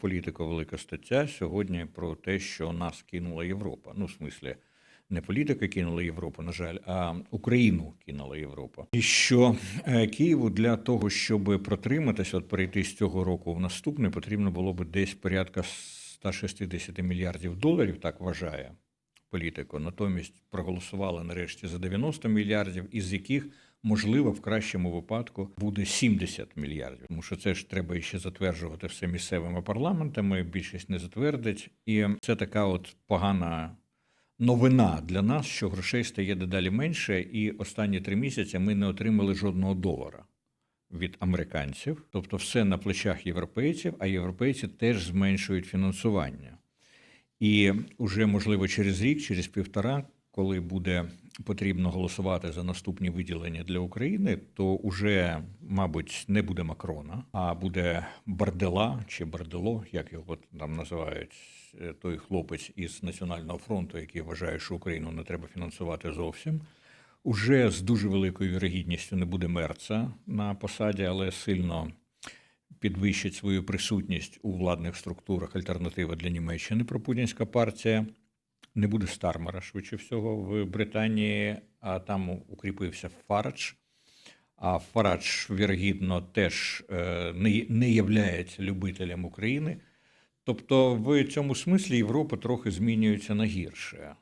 політико велика стаття сьогодні про те, що нас кинула Європа. Ну, в смислі, не політика кинула Європу, на жаль, а Україну кинула Європа. І що е, Києву для того, щоб протриматися, от перейти з цього року в наступний, потрібно було б десь порядка 160 мільярдів доларів, так вважає політико. Натомість проголосували нарешті за 90 мільярдів, із яких можливо в кращому випадку буде 70 мільярдів. Тому що це ж треба ще затверджувати все місцевими парламентами. Більшість не затвердить, і це така от погана. Новина для нас, що грошей стає дедалі менше, і останні три місяці ми не отримали жодного долара від американців, тобто все на плечах європейців, а європейці теж зменшують фінансування. І вже, можливо, через рік, через півтора, коли буде потрібно голосувати за наступні виділення для України, то вже, мабуть, не буде Макрона, а буде Бардела чи Бардело, як його там називають, е, той хлопець із Національного фронту, який вважає, що Україну не треба фінансувати зовсім. Уже з дуже великою вірогідністю не буде мерца на посаді, але сильно підвищить свою присутність у владних структурах альтернатива для Німеччини пропутінська партія. Не буде Стармера, швидше всього, в Британії, а там укріпився Фарадж. А Фарадж, вірогідно, теж е, не, являється любителем України. Тобто, в цьому смислі Європа трохи змінюється на гірше.